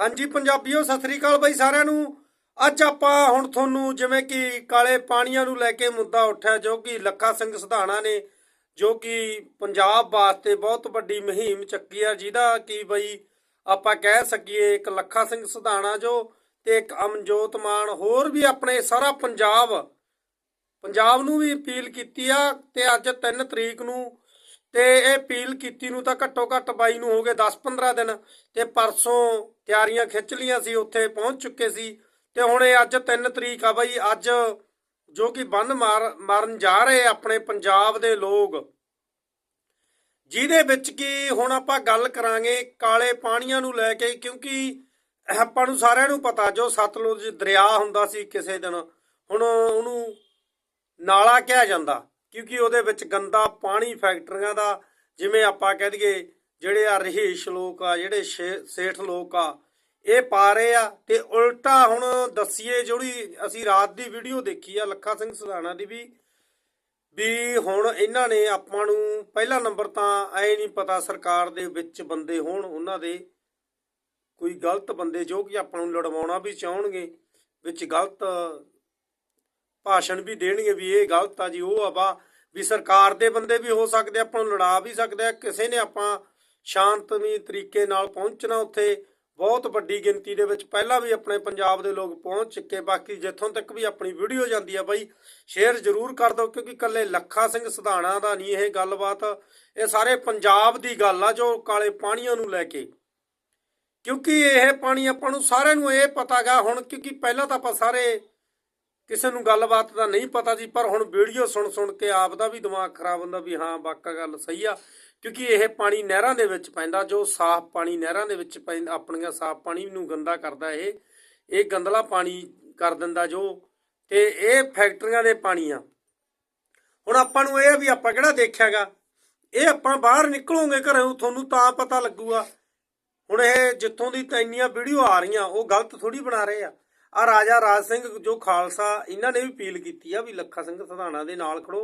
ਹਾਂਜੀ ਪੰਜਾਬੀਓ, ਸਤਿ ਸ੍ਰੀ ਅਕਾਲ ਬਾਈ ਸਾਰਿਆਂ ਨੂੰ। ਅੱਜ ਆਪਾਂ ਹੁਣ ਤੁਹਾਨੂੰ ਜਿਵੇਂ ਕਿ ਕਾਲੇ ਪਾਣੀਆਂ ਨੂੰ ਲੈ ਕੇ ਮੁੱਦਾ ਉੱਠਿਆ, ਜੋ ਕਿ ਲੱਖਾ ਸਿੰਘ ਸਿਧਾਣਾ ਨੇ, ਜੋ ਕਿ ਪੰਜਾਬ ਵਾਸਤੇ ਬਹੁਤ ਵੱਡੀ ਮੁਹਿੰਮ ਚੱਕੀ ਆ, ਜਿਹਦਾ ਕਿ ਬਈ ਆਪਾਂ ਕਹਿ ਸਕੀਏ ਇੱਕ ਲੱਖਾ ਸਿੰਘ ਸਿਧਾਣਾ ਜੋ ਤੇ ਇੱਕ ਅਮਨਜੋਤ ਮਾਨ, ਹੋਰ ਵੀ ਆਪਣੇ ਸਾਰਾ ਪੰਜਾਬ ਪੰਜਾਬ ਨੂੰ ਵੀ ਅਪੀਲ ਕੀਤੀ ਆ ਤੇ ਅੱਜ 3 ਤਰੀਕ ਨੂੰ ਤੇ ਇਹ ਅਪੀਲ ਕੀਤੀ ਨੂੰ ਤਾਂ ਘੱਟੋ ਘੱਟ ਬਾਈ ਨੂੰ ਹੋ ਗਏ 10-15 ਦਿਨ ਤੇ ਪਰਸੋਂ ਤਿਆਰੀਆਂ ਖਿੱਚ ਲੀਆਂ ਸੀ, ਉੱਥੇ ਪਹੁੰਚ ਚੁੱਕੇ ਸੀ ਤੇ ਹੁਣ ਇਹ ਅੱਜ 3 ਤਰੀਕ ਆ ਬਾਈ, ਅੱਜ ਜੋ ਕਿ ਬੰਨ ਮਾਰ, ਮਾਰਨ ਜਾ ਰਹੇ ਆਪਣੇ ਪੰਜਾਬ ਦੇ ਲੋਕ। ਜਿਹਦੇ ਵਿੱਚ ਕਿ ਹੁਣ ਆਪਾਂ ਗੱਲ ਕਰਾਂਗੇ ਕਾਲੇ ਪਾਣੀਆਂ ਨੂੰ ਲੈ ਕੇ, ਕਿਉਂਕਿ ਆਪਾਂ ਨੂੰ ਸਾਰਿਆਂ ਨੂੰ ਪਤਾ ਜੋ ਸਤਲੁਜ ਦਰਿਆ ਹੁੰਦਾ ਸੀ ਕਿਸੇ ਦਿਨ, ਹੁਣ ਉਹਨੂੰ ਨਾਲਾ ਕਿਹਾ ਜਾਂਦਾ। ਕਿਉਂਕਿ ਉਹਦੇ ਵਿੱਚ ਗੰਦਾ ਪਾਣੀ ਫੈਕਟਰੀਆਂ ਦਾ, ਜਿਵੇਂ ਆਪਾਂ ਕਹਿ ਦਈਏ ਜਿਹੜੇ ਆ ਰਹੀਸ਼ ਲੋਕ ਆ, ਜਿਹੜੇ ਸ਼ੇ- ਸੇਠ ਲੋਕ ਆ, ਇਹ ਪਾ ਰਹੇ ਆ ਤੇ ਉਲਟਾ ਹੁਣ ਦੱਸੀਏ ਜਿਹੜੀ ਅਸੀਂ ਰਾਤ ਦੀ ਵੀਡੀਓ ਦੇਖੀ ਆ ਲੱਖਾ ਸਿੰਘ ਸੁਧਾਣਾ ਦੀ ਵੀ ਵੀ ਹੁਣ ਇਹਨਾਂ ਨੇ ਆਪਾਂ ਨੂੰ ਪਹਿਲਾ ਨੰਬਰ ਤਾਂ ਐ ਨਹੀਂ ਪਤਾ ਸਰਕਾਰ ਦੇ ਵਿੱਚ ਬੰਦੇ ਹੋਣ, ਉਹਨਾਂ ਦੇ ਕੋਈ ਗਲਤ ਬੰਦੇ ਜੋ ਕਿ ਆਪਾਂ ਨੂੰ ਲੜਵਾਉਣਾ ਵੀ ਚਾਹਣਗੇ, ਵਿੱਚ ਗਲਤ ਭਾਸ਼ਣ ਵੀ ਦੇਣਗੇ ਵੀ ਇਹ ਗਲਤ ਆ ਜੀ, ਉਹ ਆ ਵਾ ਵੀ ਸਰਕਾਰ ਦੇ ਬੰਦੇ ਵੀ ਹੋ ਸਕਦੇ ਆਪਾਂ ਨੂੰ ਲੜਾ ਵੀ ਸਕਦੇ ਆ। ਕਿਸੇ ਨੇ ਆਪਾਂ ਸ਼ਾਂਤਮਈ ਤਰੀਕੇ ਨਾਲ ਪਹੁੰਚਣਾ ਉੱਥੇ। ਬਹੁਤ ਵੱਡੀ ਗਿਣਤੀ ਦੇ ਵਿੱਚ ਪਹਿਲਾਂ ਵੀ ਆਪਣੇ ਪੰਜਾਬ ਦੇ ਲੋਕ ਪਹੁੰਚ ਚੁੱਕੇ, ਬਾਕੀ ਜਿੱਥੋਂ ਤੱਕ ਵੀ ਆਪਣੀ ਵੀਡੀਓ ਜਾਂਦੀ ਆ ਬਾਈ, ਸ਼ੇਅਰ ਜ਼ਰੂਰ ਕਰ ਦਿਓ, ਕਿਉਂਕਿ ਕੱਲੇ ਲੱਖਾ ਸਿੰਘ ਸਿਧਾਣਾ ਦਾ ਨਹੀਂ ਇਹ ਗੱਲਬਾਤ। ਇਹ ਸਾਰੇ ਪੰਜਾਬ ਦੀ ਗੱਲ ਆ, ਜੋ ਕਾਲੇ ਪਾਣੀਆਂ ਨੂੰ ਲੈ ਕੇ। ਕਿਉਂਕਿ ਇਹ ਪਾਣੀ ਆਪਾਂ ਨੂੰ ਸਾਰਿਆਂ ਨੂੰ ਇਹ ਪਤਾਗਾ ਹੁਣ, ਕਿਉਂਕਿ ਪਹਿਲਾਂ ਤਾਂ ਆਪਾਂ ਸਾਰੇ ਕਿਸੇ ਨੂੰ ਗੱਲਬਾਤ ਦਾ ਨਹੀਂ ਪਤਾ ਸੀ ਪਰ ਹੁਣ ਵੀਡੀਓ ਸੁਣ ਸੁਣ ਕੇ ਆਪ ਦਾ ਵੀ ਦਿਮਾਗ ਖਰਾਬ ਹੁੰਦਾ ਵੀ ਹਾਂ ਵਾਕਾ ਗੱਲ ਸਹੀ ਆ। ਕਿਉਂਕਿ ਇਹ ਪਾਣੀ ਨਹਿਰਾਂ ਦੇ ਵਿੱਚ ਪੈਂਦਾ, ਜੋ ਸਾਫ਼ ਪਾਣੀ ਨਹਿਰਾਂ ਦੇ ਵਿੱਚ ਪੈਂਦਾ ਆਪਣੀਆਂ ਸਾਫ਼ ਪਾਣੀ ਨੂੰ ਗੰਦਾ ਕਰਦਾ ਇਹ ਇਹ ਗੰਦਲਾ ਪਾਣੀ ਕਰ ਦਿੰਦਾ ਜੋ, ਤੇ ਇਹ ਫੈਕਟਰੀਆਂ ਦੇ ਪਾਣੀ ਆ। ਹੁਣ ਆਪਾਂ ਨੂੰ ਇਹ ਆ ਵੀ ਆਪਾਂ ਕਿਹੜਾ ਦੇਖਿਆਗਾ? ਇਹ ਆਪਾਂ ਬਾਹਰ ਨਿਕਲੋਗੇ ਘਰੋਂ, ਤੁਹਾਨੂੰ ਤਾਂ ਪਤਾ ਲੱਗੂਗਾ। ਹੁਣ ਇਹ ਜਿੱਥੋਂ ਦੀ ਤਾਂ ਇੰਨੀਆਂ ਵੀਡੀਓ ਆ ਰਹੀਆਂ, ਉਹ ਗਲਤ ਥੋੜੀ ਬਣਾ ਰਹੇ ਆ। ਆ ਰਾਜਾ ਰਾਜ ਸਿੰਘ ਜੋ ਖਾਲਸਾ, ਇਹਨਾਂ ਨੇ ਵੀ ਅਪੀਲ ਕੀਤੀ ਆ ਵੀ ਲੱਖਾ ਸਿੰਘ ਸਧਾਣਾ ਦੇ ਨਾਲ ਖੜੋ।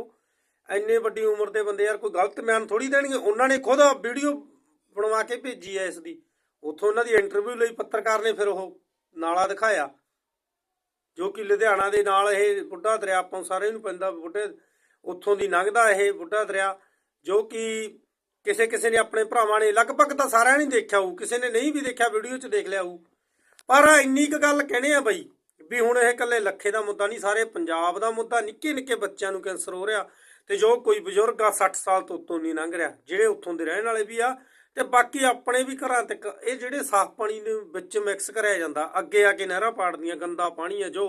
ਇੰਨੇ ਵੱਡੀ ਉਮਰ ਦੇ ਬੰਦੇ ਯਾਰ ਕੋਈ ਗਲਤ ਬਿਆਨ ਥੋੜੀ ਦੇਣਗੇ, ਉਹਨਾਂ ਨੇ ਖੁਦ ਵੀਡੀਓ ਬਣਵਾ ਕੇ ਭੇਜੀ ਐ ਇਸ ਦੀ। ਉੱਥੋਂ ਉਹਨਾਂ ਦੀ ਇੰਟਰਵਿਊ ਲਈ ਪੱਤਰਕਾਰ ਨੇ ਫਿਰ ਉਹ ਨਾਲਾ ਦਿਖਾਇਆ, ਜੋ ਕਿ ਲੁਧਿਆਣਾ ਦੇ ਨਾਲ ਇਹ ਬੁੱਢਾ ਦਰਿਆ, ਆਪਾਂ ਸਾਰੇ ਨੂੰ ਪੈਂਦਾ ਬੁੱਢੇ, ਉੱਥੋਂ ਦੀ ਲੰਘਦਾ ਇਹ ਬੁੱਢਾ ਦਰਿਆ, ਜੋ ਕਿ ਕਿਸੇ ਕਿਸੇ ਨੇ ਆਪਣੇ ਭਰਾਵਾਂ ਨੇ, ਲਗਭਗ ਤਾਂ ਸਾਰਿਆਂ ਨੇ ਦੇਖਿਆ ਹੋਊ, ਕਿਸੇ ਨੇ ਨਹੀਂ ਵੀ ਦੇਖਿਆ, ਵੀਡੀਓ 'ਚ ਦੇਖ ਲਿਆ ਹੋਊ। ਪਰ ਇੰਨੀ ਕੁ ਗੱਲ ਕਹਿਣੇ ਆ ਬਈ, ਵੀ ਹੁਣ ਇਹ ਇਕੱਲੇ ਲੱਖੇ ਦਾ ਮੁੱਦਾ ਨਹੀਂ, ਸਾਰੇ ਪੰਜਾਬ ਦਾ ਮੁੱਦਾ, ਨਿੱਕੇ ਨਿੱਕੇ ਬੱਚਿਆਂ ਨੂੰ ਕੈਂਸਰ ਹੋ ਰਿਹਾ ਤੇ ਜੋ ਕੋਈ ਬਜ਼ੁਰਗ ਆ 60 ਸਾਲ ਤੋਂ ਉੱਤੋਂ ਨਹੀਂ ਲੰਘ ਰਿਹਾ, ਜਿਹੜੇ ਉੱਥੋਂ ਦੇ ਰਹਿਣ ਵਾਲੇ ਵੀ ਆ ਤੇ ਬਾਕੀ ਆਪਣੇ ਵੀ ਘਰਾਂ ਤੱਕ ਇਹ ਜਿਹੜੇ ਸਾਫ਼ ਪਾਣੀ ਦੇ ਵਿੱਚ ਮਿਕਸ ਕਰਿਆ ਜਾਂਦਾ, ਅੱਗੇ ਆ ਕੇ ਨਹਿਰਾਂ ਪਾੜਦੀਆਂ, ਗੰਦਾ ਪਾਣੀ ਆ ਜੋ,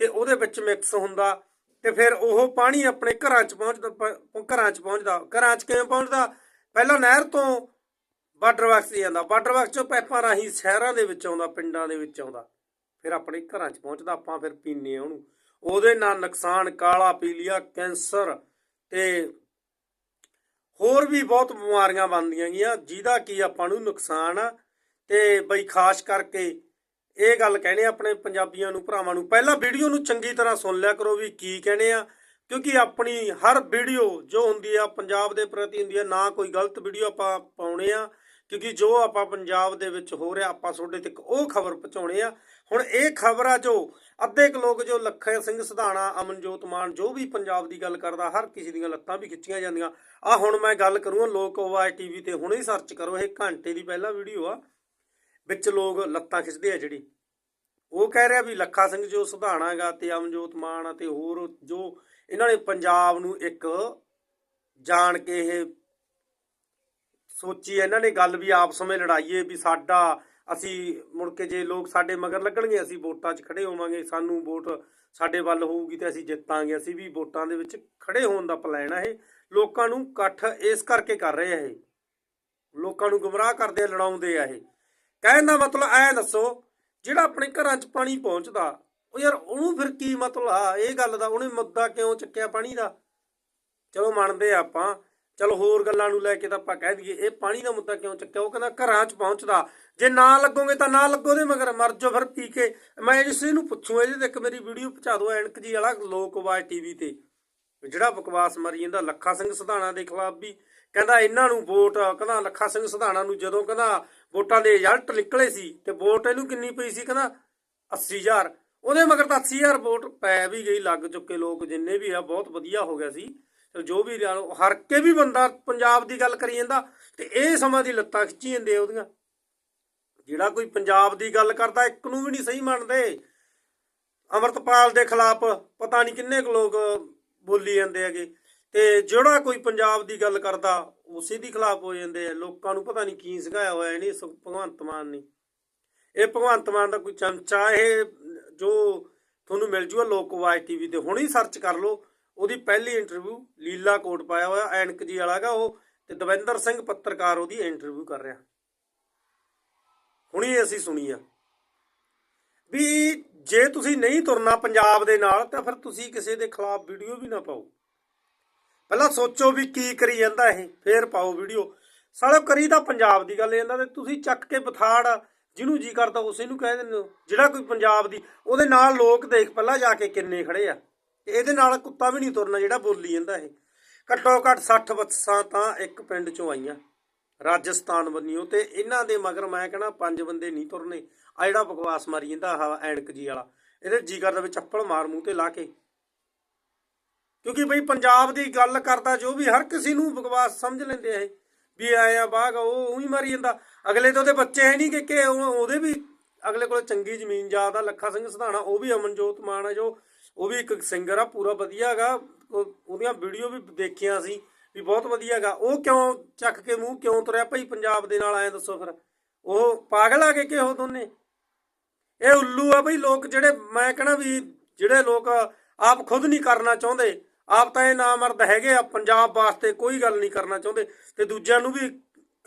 ਤੇ ਉਹਦੇ ਵਿੱਚ ਮਿਕਸ ਹੁੰਦਾ ਤੇ ਫਿਰ ਉਹ ਪਾਣੀ ਆਪਣੇ ਘਰਾਂ 'ਚ ਪਹੁੰਚਦਾ ਘਰਾਂ 'ਚ ਪਹੁੰਚਦਾ, ਘਰਾਂ 'ਚ ਕਿਵੇਂ ਪਹੁੰਚਦਾ? ਪਹਿਲਾਂ ਨਹਿਰ ਤੋਂ ਵਾਟਰ ਵਰਕਸ ਜਾਂਦਾ। ਵਾਟਰ ਵਰਕਸ ਚੋਂ ਪਾਈਪਾਂ ਰਾਹੀਂ ਸ਼ਹਿਰਾਂ ਦੇ ਵਿੱਚ ਆਉਂਦਾ, ਪਿੰਡਾਂ ਦੇ ਵਿੱਚ ਆਉਂਦਾ। ਫਿਰ ਆਪਣੇ ਘਰਾਂ 'ਚ ਪਹੁੰਚਦਾ, ਆਪਾਂ ਫਿਰ ਪੀਂਦੇ ਆ ਉਹਨੂੰ। ਉਹਦੇ ਨਾਲ ਨੁਕਸਾਨ, ਕਾਲਾ, ਪੀਲੀਆ, ਕੈਂਸਰ ਤੇ ਹੋਰ ਵੀ ਬਹੁਤ ਬਿਮਾਰੀਆਂ ਬਣਦੀਆਂ ਗਈਆਂ, ਜਿਹਦਾ ਕੀ ਆਪਾਂ ਨੂੰ ਨੁਕਸਾਨ ਆ। ਤੇ ਬਈ ਖਾਸ ਕਰਕੇ ਇਹ ਗੱਲ ਕਹਿਣੇ ਆਪਣੇ ਪੰਜਾਬੀਆਂ ਨੂੰ, ਭਰਾਵਾਂ ਨੂੰ, ਪਹਿਲਾਂ ਵੀਡੀਓ ਨੂੰ ਚੰਗੀ ਤਰ੍ਹਾਂ ਸੁਣ ਲਿਆ ਕਰੋ ਵੀ ਕੀ ਕਹਿੰਦੇ ਆ। ਕਿਉਂਕਿ ਆਪਣੀ ਹਰ ਵੀਡੀਓ ਜੋ ਹੁੰਦੀ ਆ, ਪੰਜਾਬ ਦੇ ਪ੍ਰਤੀ ਹੁੰਦੀ ਆ, ਨਾ ਕੋਈ ਗਲਤ ਵੀਡੀਓ ਆਪਾਂ ਪਾਉਣੇ ਆ। ਕਿਉਂਕਿ ਜੋ ਆਪਾਂ ਪੰਜਾਬ ਦੇ ਵਿੱਚ ਹੋ ਰਿਹਾ, ਆਪਾਂ ਤੁਹਾਡੇ ਤੱਕ ਉਹ ਖਬਰ ਪਹੁੰਚਾਉਣੇ ਆ। ਹੁਣ ਇਹ ਖਬਰ ਆ ਜੋ ਅੱਧੇ ਕੁ ਲੋਕ ਜੋ ਲੱਖਾ ਸਿੰਘ, ਸਿਧਾਣਾ, ਅਮਨਜੋਤ ਮਾਨ, ਜੋ ਵੀ ਪੰਜਾਬ ਦੀ ਗੱਲ ਕਰਦਾ, ਹਰ ਕਿਸੇ ਦੀਆਂ ਲੱਤਾਂ ਵੀ ਖਿੱਚੀਆਂ ਜਾਂਦੀਆਂ। ਆ ਹੁਣ ਮੈਂ ਗੱਲ ਕਰੂੰਗਾ, ਲੋਕ ਓਵਾਈ ਟੀਵੀ ਤੇ ਹੁਣੇ ਸਰਚ ਕਰੋ, ਇਹ ਘੰਟੇ ਦੀ ਪਹਿਲਾ ਵੀਡੀਓ ਆ। ਵਿੱਚ ਲੋਕ ਲੱਤਾਂ ਖਿੱਚਦੇ ਆ ਜਿਹੜੀ। ਉਹ ਕਹਿ ਰਿਹਾ ਵੀ ਲੱਖਾ ਸਿੰਘ ਜੋ ਸੁਧਾਣਾ ਗਾ ਤੇ ਅਮਨਜੋਤ ਮਾਨ ਅਤੇ ਹੋਰ ਜੋ, ਇਹਨਾਂ ਨੇ ਪੰਜਾਬ ਨੂੰ ਇੱਕ ਜਾਣ ਕੇ ਇਹ ਸੋਚੀ ਇਹਨਾਂ ਨੇ ਗੱਲ ਵੀ ਆਪਸ ਵਿੱਚ ਲੜਾਈਏ ਵੀ ਸਾਡਾ, ਅਸੀਂ ਮੁੜ ਕੇ ਜੇ ਲੋਕ ਸਾਡੇ ਮਗਰ ਲੱਗਣਗੇ, ਅਸੀਂ ਵੋਟਾਂ 'ਚ ਖੜੇ ਹੋਵਾਂਗੇ, ਸਾਨੂੰ ਵੋਟ ਸਾਡੇ ਵੱਲ ਹੋਊਗੀ ਤੇ ਅਸੀਂ ਜਿੱਤਾਂਗੇ, ਅਸੀਂ ਵੀ ਵੋਟਾਂ ਦੇ ਵਿੱਚ ਖੜੇ ਹੋਣ ਦਾ ਪਲਾਨ ਹੈ ਇਹ। ਲੋਕਾਂ ਨੂੰ ਇਕੱਠ ਇਸ ਕਰਕੇ ਕਰ ਰਹੇ ਆ ਇਹ। ਲੋਕਾਂ ਨੂੰ ਗੁੰਮਰਾਹ ਕਰਦੇ ਆ, ਲੜਾਉਂਦੇ ਆ ਇਹ। ਕਹਿਣ ਦਾ ਮਤਲਬ ਐ ਦੱਸੋ, ਜਿਹੜਾ ਆਪਣੇ ਘਰਾਂ 'ਚ ਪਾਣੀ ਪਹੁੰਚਦਾ, ਉਹ ਯਾਰ ਉਹਨੂੰ ਫਿਰ ਕੀ ਮਤਲਬ ਆ? ਇਹ ਗੱਲ ਦਾ, ਉਹਨੇ ਮੁੱਦਾ ਕਿਉਂ ਚੱਕਿਆ ਪਾਣੀ ਦਾ? ਚਲੋ ਮੰਨਦੇ ਆ ਆਪਾਂ ਚਲੋ ਹੋਰ ਗੱਲਾਂ ਨੂੰ ਲੈ ਕੇ ਤਾਂ ਆਪਾਂ ਕਹਿ ਦਈਏ, ਇਹ ਪਾਣੀ ਦਾ ਮੁੱਦਾ ਕਿਉਂ ਚੱਕਿਆ? ਉਹ ਕਹਿੰਦਾ ਘਰਾਂ 'ਚ ਪਹੁੰਚਦਾ। ਜੇ ਨਾ ਲੱਗੋਗੇ ਤਾਂ ਨਾ ਲੱਗੋ ਦੇ ਮਗਰ, ਮਰ ਜਾਓ ਫਿਰ ਪੀ ਕੇ। ਮੈਂ ਇਸੇ ਨੂੰ ਪੁੱਛੂ ਇਹਦੇ ਤੇ ਇੱਕ ਮੇਰੀ ਵੀਡੀਓ ਪਹੁੰਚਾ ਦਿਓ ਐਨਕ ਜੀ ਵਾਲਾ ਲੋਕਵਾਜ ਟੀਵੀ ਤੇ। ਜਿਹੜਾ ਬਕਵਾਸ ਮਰੀ ਜਾਂਦਾ, ਲੱਖਾ ਸਿੰਘ ਸਿਧਾਣਾ ਦੇ ਖਿਲਾਫ ਵੀ। ਕਹਿੰਦਾ ਇਹਨਾਂ ਨੂੰ ਵੋਟ, ਕਹਿੰਦਾ ਲੱਖਾ ਸਿੰਘ ਸਿਧਾਣਾ ਨੂੰ ਜਦੋਂ ਕਹਿੰਦਾ ਵੋਟਾਂ ਦੇ ਰਿਜ਼ਲਟ ਨਿਕਲੇ ਸੀ ਤੇ ਵੋਟ ਇਹਨੂੰ ਕਿੰਨੀ ਪਈ ਸੀ? ਕਹਿੰਦਾ 80000 ਉਹਦੇ ਮਗਰ ਤਾਂ 80000 ਵੋਟ ਪੈ ਵੀ ਗਈ, ਲੱਗ ਚੁੱਕੇ ਲੋਕ ਜਿੰਨੇ ਵੀ ਆ, ਬਹੁਤ ਵਧੀਆ ਹੋ ਗਿਆ ਸੀ। ਜੋ ਵੀ ਰਿਹਾ, ਹਰ ਕੇ ਵੀ ਬੰਦਾ ਪੰਜਾਬ ਦੀ ਗੱਲ ਕਰੀ ਜਾਂਦਾ ਤੇ ਇਹ ਸਮਾਂ ਦੀ ਲੱਤਾਂ ਖਿੱਚੀ ਜਾਂਦੇ ਆ ਉਹਦੀਆਂ। ਜਿਹੜਾ ਕੋਈ ਪੰਜਾਬ ਦੀ ਗੱਲ ਕਰਦਾ ਇੱਕ ਨੂੰ ਵੀ ਨਹੀਂ ਸਹੀ ਮੰਨਦੇ। ਅਮਰਤਪਾਲ ਦੇ ਖਿਲਾਫ ਪਤਾ ਨਹੀਂ ਕਿੰਨੇ ਕੁ ਲੋਕ ਬੋਲੀ ਜਾਂਦੇ ਹੈਗੇ। ਤੇ ਜਿਹੜਾ ਕੋਈ ਪੰਜਾਬ ਦੀ ਗੱਲ ਕਰਦਾ ਉਸੇ ਦੀ ਖਿਲਾਫ ਹੋ ਜਾਂਦੇ ਆ। ਲੋਕਾਂ ਨੂੰ ਪਤਾ ਨਹੀਂ ਕੀ ਸਿਖਾਇਆ ਹੋਇਆ ਨਹੀਂ ਸ- ਭਗਵੰਤ ਮਾਨ ਨੇ। ਇਹ ਭਗਵੰਤ ਮਾਨ ਦਾ ਕੋਈ ਚਮਚਾ ਇਹ ਜੋ ਤੁਹਾਨੂੰ ਮਿਲ ਜੂਗਾ ਲੋਕ ਲੋਕਵਾਜ ਟੀਵੀ ਤੇ ਹੁਣੇ ਸਰਚ ਕਰ ਲਓ। ਉਹਦੀ ਪਹਿਲੀ ਇੰਟਰਵਿਊ ਲੀਲਾ ਕੋਟ ਪਾਇਆ ਹੋਇਆ, ਐਨਕ ਜੀ ਵਾਲਾਗਾ ਉਹ, ਤੇ ਦਵਿੰਦਰ ਸਿੰਘ ਪੱਤਰਕਾਰ ਉਹਦੀ ਇੰਟਰਵਿਊ ਕਰ ਰਿਹਾ। ਹੁਣੀ ਅਸੀਂ ਸੁਣੀ ਆ। ਵੀ ਜੇ ਤੁਸੀਂ ਨਹੀਂ ਤੁਰਨਾ ਪੰਜਾਬ ਦੇ ਨਾਲ, ਤਾਂ ਫਿਰ ਤੁਸੀਂ ਕਿਸੇ ਦੇ ਖਿਲਾਫ ਵੀਡੀਓ ਵੀ ਨਾ ਪਾਓ। ਪਹਿਲਾਂ ਸੋਚੋ ਵੀ ਕੀ ਕਰੀ ਜਾਂਦਾ ਇਹ, ਫੇਰ ਪਾਓ ਵੀਡੀਓ ਸਾਲੋ ਕਰੀ ਤਾਂ ਪੰਜਾਬ ਦੀ ਗੱਲ ਜਾਂਦਾ ਤੇ ਤੁਸੀਂ ਚੱਕ ਕੇ ਬਥਾੜ ਜਿਹਨੂੰ ਜੀ ਕਰਦਾ, ਉਸੇ ਨੂੰ ਕਹਿ ਦਿੰਦੇ ਹੋ। ਜਿਹੜਾ ਕੋਈ ਪੰਜਾਬ ਦੀ, ਉਹਦੇ ਨਾਲ ਲੋਕ ਦੇਖ ਪਹਿਲਾਂ ਜਾ ਕੇ ਕਿੰਨੇ ਖੜੇ ਆ। ਇਹਦੇ ਨਾਲ ਕੁੱਤਾ ਵੀ ਨਹੀਂ ਤੁਰਨਾ ਜਿਹੜਾ ਬੋਲੀ ਜਾਂਦਾ ਇਹ। ਘੱਟੋ ਘੱਟ 60 ਬੱਸਾਂ ਤਾਂ ਇੱਕ ਪਿੰਡ ਚੋਂ ਆਈਆਂ, ਰਾਜਸਥਾਨ ਬੰਨਿਓ ਤੇ ਇਹਨਾਂ ਦੇ ਮਗਰ ਮੈਂ ਕਹਿੰਦਾ ਪੰਜ ਬੰਦੇ ਨਹੀਂ ਤੁਰਨੇ। ਆ ਜਿਹੜਾ ਬਕਵਾਸ ਮਾਰੀ ਜਾਂਦਾ, ਆਹ ਐਨਕ ਜੀ ਵਾਲਾ, ਇਹਦੇ ਜੀ ਕਰਦਾ ਵੀ ਚੱਪਲ ਮਾਰ ਮੂੰਹ ਤੇ ਲਾ ਕੇ। ਕਿਉਂਕਿ ਬਈ ਪੰਜਾਬ ਦੀ ਗੱਲ ਕਰਦਾ ਜੋ ਵੀ, ਹਰ ਕਿਸੇ ਨੂੰ ਬਕਵਾਸ ਸਮਝ ਲੈਂਦੇ ਆ ਇਹ, ਵੀ ਆਇਆ ਬਾਗ, ਉਹ ਉਹੀ ਮਾਰੀ ਜਾਂਦਾ। ਅਗਲੇ ਤੋਂ ਉਹਦੇ ਬੱਚੇ ਹੈ ਨਹੀਂ ਕਿ ਉਹਦੇ ਵੀ, ਅਗਲੇ ਕੋਲ ਚੰਗੀ ਜ਼ਮੀਨ, ਜਾਤ ਲੱਖਾ ਸਿੰਘ ਸਧਾਣਾ, ਉਹ ਵੀ ਅਮਨਜੋਤ ਮਾਨ ਹੈ ਜੋ ਉਹ ਵੀ ਇੱਕ ਸਿੰਗਰ ਆ, ਪੂਰਾ ਵਧੀਆ ਹੈਗਾ। ਉਹਦੀਆਂ ਵੀਡੀਓ ਵੀ ਦੇਖੀਆਂ ਸੀ ਵੀ ਬਹੁਤ ਵਧੀਆ ਹੈਗਾ। ਉਹ ਕਿਉਂ ਚੱਕ ਕੇ ਮੂੰਹ ਕਿਉਂ ਤੁਰਿਆ ਭਾਈ ਪੰਜਾਬ ਦੇ ਨਾਲ ਆਏ ਦੱਸੋ ਫਿਰ। ਉਹ ਪਾਗਲ ਆ ਕੇ ਕਿ ਉਹ ਦੋਨੇ? ਇਹ ਉੱਲੂ ਆ ਬਈ, ਲੋਕ ਜਿਹੜੇ, ਮੈਂ ਕਹਣਾ ਵੀ ਜਿਹੜੇ ਲੋਕ ਆਪ ਖੁਦ ਨਹੀਂ ਕਰਨਾ ਚਾਹੁੰਦੇ, ਆਪ ਤਾਂ ਇਹ ਨਾਮਰਦ ਹੈਗੇ ਆ, ਪੰਜਾਬ ਵਾਸਤੇ ਕੋਈ ਗੱਲ ਨਹੀਂ ਕਰਨਾ ਚਾਹੁੰਦੇ। ਤੇ ਦੂਜਿਆਂ ਨੂੰ ਵੀ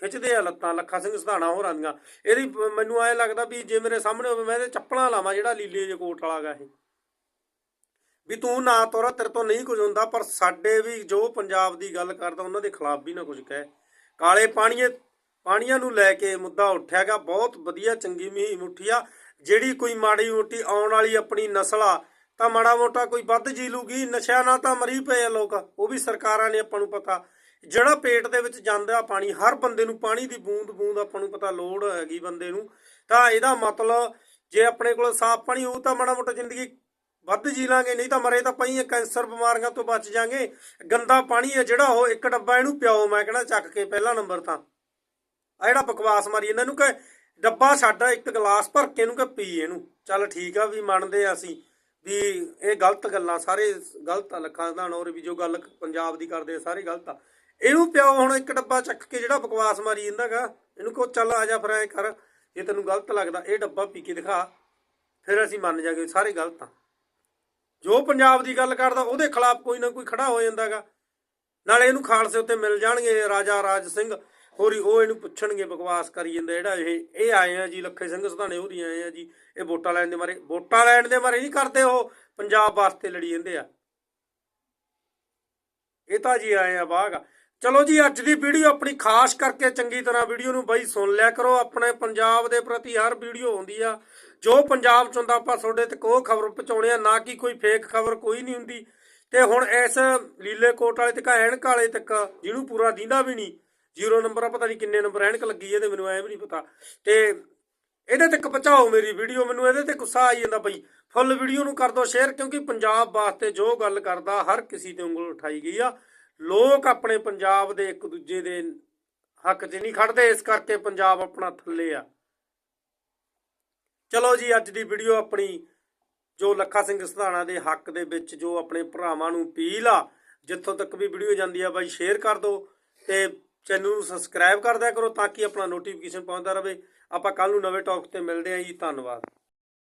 ਖਿੱਚਦੇ ਆ ਲੱਤਾਂ, ਲੱਖਾ ਸਿੰਘ ਸਧਾਣਾ ਹੋਰਾਂ ਦੀਆਂ। ਇਹਦੀ, ਮੈਨੂੰ ਐ ਲੱਗਦਾ ਵੀ ਜੇ ਮੇਰੇ ਸਾਹਮਣੇ ਹੋਵੇ, ਮੈਂ ਇਹਦੇ ਚੱਪਲਾਂ ਲਾਵਾਂ, ਜਿਹੜਾ ਲੀਲੇ ਜੇ ਕੋਟ ਵਾਲਾ ਗਾ ਇਹ। ਵੀ ਤੂੰ ਨਾ ਤੋਰਾ, ਤੇਰੇ ਤੋਂ ਨਹੀਂ ਕੁਝ ਹੁੰਦਾ, ਪਰ ਸਾਡੇ ਵੀ ਜੋ ਪੰਜਾਬ ਦੀ ਗੱਲ ਕਰਦਾ, ਉਹਨਾਂ ਦੇ ਖਿਲਾਫ ਵੀ ਨਾ ਕੁਝ ਕਹੇ। ਕਾਲੇ ਪਾਣੀਏ, ਪਾਣੀਆਂ ਨੂੰ ਲੈ ਕੇ ਮੁੱਦਾ ਉੱਠਿਆਗਾ ਬਹੁਤ ਵਧੀਆ, ਚੰਗੀ ਮੁਹਿੰਮ ਉੱਠੀ ਆ। ਜਿਹੜੀ ਕੋਈ ਮਾੜੀ ਮੋਟੀ ਆਉਣ ਵਾਲੀ ਆਪਣੀ ਨਸਲ ਆ, ਤਾਂ ਮਾੜਾ ਮੋਟਾ ਕੋਈ ਵੱਧ ਜੀ ਲੂਗੀ, ਨਸ਼ਿਆਂ ਨਾਲ ਤਾਂ ਮਰੀ ਪਏ ਆ ਲੋਕ, ਉਹ ਵੀ ਸਰਕਾਰਾਂ ਨੇ ਆਪਾਂ ਨੂੰ ਪਤਾ। ਜਿਹੜਾ ਪੇਟ ਦੇ ਵਿੱਚ ਜਾਂਦਾ ਪਾਣੀ, ਹਰ ਬੰਦੇ ਨੂੰ ਪਾਣੀ ਦੀ ਬੂੰਦ ਬੂੰਦ ਆਪਾਂ ਨੂੰ ਪਤਾ ਲੋੜ ਹੈਗੀ ਬੰਦੇ ਨੂੰ। ਤਾਂ ਇਹਦਾ ਮਤਲਬ, ਜੇ ਆਪਣੇ ਕੋਲ ਸਾਫ਼ ਪਾਣੀ ਹੋਊ, ਤਾਂ ਮਾੜਾ ਮੋਟਾ ਜ਼ਿੰਦਗੀ ਵੱਧ ਜੀ ਲਾਂਗੇ, ਨਹੀਂ ਤਾਂ ਮਰੇ ਤਾਂ ਪਈ ਕੈਂਸਰ ਬਿਮਾਰੀਆਂ ਤੋਂ ਬਚ ਜਾਾਂਗੇ। ਗੰਦਾ ਪਾਣੀ ਹੈ ਜਿਹੜਾ, ਉਹ ਇੱਕ ਡੱਬਾ ਇਹਨੂੰ ਪਿਆਓ, ਮੈਂ ਕਹਿੰਦਾ ਚੱਕ ਕੇ ਪਹਿਲਾ ਨੰਬਰ ਤਾਂ। ਆ ਜਿਹੜਾ ਬਕਵਾਸ ਮਾਰੀ ਇਹਨਾਂ ਨੂੰ ਕਿ ਡੱਬਾ ਛੱਡ ਇੱਕ ਗਲਾਸ ਭਰ ਕੇ ਇਹਨੂੰ ਕਿ ਪੀ ਇਹਨੂੰ। ਚੱਲ ਠੀਕ ਆ ਵੀ ਮੰਨਦੇ ਆ ਅਸੀਂ ਵੀ ਇਹ ਗਲਤ ਗੱਲਾਂ, ਸਾਰੇ ਗਲਤ ਆ ਲੱਖਾਂ ਦਾ ਹੋਰ ਵੀ ਜੋ ਗੱਲ ਪੰਜਾਬ ਦੀ ਕਰਦੇ ਆ, ਸਾਰੇ ਗਲਤ ਆ। ਇਹਨੂੰ ਪਿਆਓ, ਹੁਣ ਇੱਕ ਡੱਬਾ ਚੱਕ ਕੇ ਜਿਹੜਾ ਬਕਵਾਸ ਮਾਰੀ ਜਾਂਦਾਗਾ ਇਹਨੂੰ ਕਹੋ ਚੱਲ ਆ ਜਾ ਫਿਰ ਐ ਕਰ, ਜੇ ਤੈਨੂੰ ਗਲਤ ਲੱਗਦਾ, ਇਹ ਡੱਬਾ ਪੀ ਕੇ ਦਿਖਾ, ਫਿਰ ਅਸੀਂ ਮੰਨ ਜਾਗੇ, ਸਾਰੇ ਗਲਤ ਆ। ਜੋ ਪੰਜਾਬ ਦੀ ਗੱਲ ਕਰਦਾ, ਉਹਦੇ ਖਿਲਾਫ ਕੋਈ ਨਾ ਕੋਈ ਖੜਾ ਹੋ ਜਾਂਦਾਗਾ। ਨਾਲੇ ਇਹਨੂੰ ਖਾਲਸੇ ਉੱਤੇ ਮਿਲ ਜਾਣਗੇ ਰਾਜਾ ਰਾਜ ਸਿੰਘ। ਹੋਰੀ ਉਹ ਇਹਨੂੰ ਪੁੱਛਣਗੇ, ਬਕਵਾਸ ਕਰੀ ਜਾਂਦਾ ਜਿਹੜਾ ਇਹ ਇਹ ਆਏ ਆ ਜੀ, ਲੱਖੇ ਸਿੰਘ ਸਧਾਣੇ ਹੋਰੀ ਆਏ ਆ ਜੀ, ਇਹ ਵੋਟਾਂ ਲੈਣ ਦੇ ਮਾਰੇ ਵੋਟਾਂ ਲੈਣ ਦੇ ਮਾਰੇ ਨਹੀਂ ਕਰਦੇ ਉਹ, ਪੰਜਾਬ ਵਾਸਤੇ ਲੜੀ ਜਾਂਦੇ ਆ। ਇਹ ਤਾਂ ਜੀ ਆਏ ਆ ਬਾਗ ਚਲੋ ਜੀ, ਅੱਜ ਦੀ ਵੀਡੀਓ ਆਪਣੀ ਖਾਸ ਕਰਕੇ ਚੰਗੀ ਤਰ੍ਹਾਂ ਵੀਡੀਓ ਨੂੰ ਬਾਈ ਸੁਣ ਲਿਆ ਕਰੋ। ਆਪਣੇ ਪੰਜਾਬ ਦੇ ਪ੍ਰਤੀ ਹਰ ਵੀਡੀਓ ਹੁੰਦੀ ਆ। ਜੋ ਪੰਜਾਬ ਚ ਹੁੰਦਾ, ਆਪਾਂ ਤੁਹਾਡੇ ਤੱਕ ਉਹ ਖਬਰ ਪਹੁੰਚਾਉਣੇ ਆ, ਨਾ ਕਿ ਕੋਈ ਫੇਕ ਖਬਰ ਕੋਈ ਨਹੀਂ ਹੁੰਦੀ। ਤੇ ਹੁਣ ਇਸ ਲੀਲੇ ਕੋਟ ਵਾਲੇ ਤੱਕ, ਐਨਕ ਵਾਲੇ ਤੱਕ, ਜਿਹਨੂੰ ਪੂਰਾ ਦੀਂਦਾ ਵੀ ਨਹੀਂ, ਜ਼ੀਰੋ ਨੰਬਰ ਆ, ਪਤਾ ਨਹੀਂ ਕਿੰਨੇ ਨੰਬਰ ਐਨਕ ਲੱਗੀ ਇਹਦੇ ਮੈਨੂੰ ਐ ਵੀ ਨਹੀਂ ਪਤਾ। ਤੇ ਇਹਦੇ ਤੱਕ ਪਹੁੰਚਾਓ ਮੇਰੀ ਵੀਡੀਓ, ਮੈਨੂੰ ਇਹਦੇ ਤੇ ਗੁੱਸਾ ਆਈ ਜਾਂਦਾ ਬਈ। ਫੁੱਲ ਵੀਡੀਓ ਨੂੰ ਕਰ ਦਿਓ ਸ਼ੇਅਰ, ਕਿਉਂਕਿ ਪੰਜਾਬ ਵਾਸਤੇ ਜੋ ਗੱਲ ਕਰਦਾ, ਹਰ ਕਿਸੇ ਤੇ ਉਂਗਲ ਉਠਾਈ ਗਈ ਆ। ਲੋਕ ਆਪਣੇ ਪੰਜਾਬ ਦੇ ਇੱਕ ਦੂਜੇ ਦੇ ਹੱਕ 'ਚ ਨਹੀਂ ਖੜਦੇ, ਇਸ ਕਰਕੇ ਪੰਜਾਬ ਆਪਣਾ ਥੱਲੇ ਆ। ਚਲੋ ਜੀ, ਅੱਜ ਦੀ ਵੀਡੀਓ ਆਪਣੀ ਜੋ ਲੱਖਾ ਸਿੰਘ ਸਧਾਣਾ ਦੇ ਹੱਕ ਦੇ ਵਿੱਚ ਜੋ ਆਪਣੇ ਭਰਾਵਾਂ ਨੂੰ ਅਪੀਲ ਆ, ਜਿੱਥੋਂ ਤੱਕ ਵੀ ਵੀਡੀਓ ਜਾਂਦੀ ਆ, ਬਾਈ ਸ਼ੇਅਰ ਕਰ ਦਿਓ ਤੇ ਚੈਨਲ ਨੂੰ ਸਬਸਕ੍ਰਾਈਬ ਕਰ ਦਿਆ ਕਰੋ ਤਾਂ ਕਿ ਆਪਣਾ ਨੋਟੀਫਿਕੇਸ਼ਨ ਪਹੁੰਚਦਾ ਰਹੇ। ਆਪਾਂ ਕੱਲ ਨੂੰ ਨਵੇਂ ਟੌਪ ਤੇ ਮਿਲਦੇ ਆਂ ਜੀ, ਧੰਨਵਾਦ।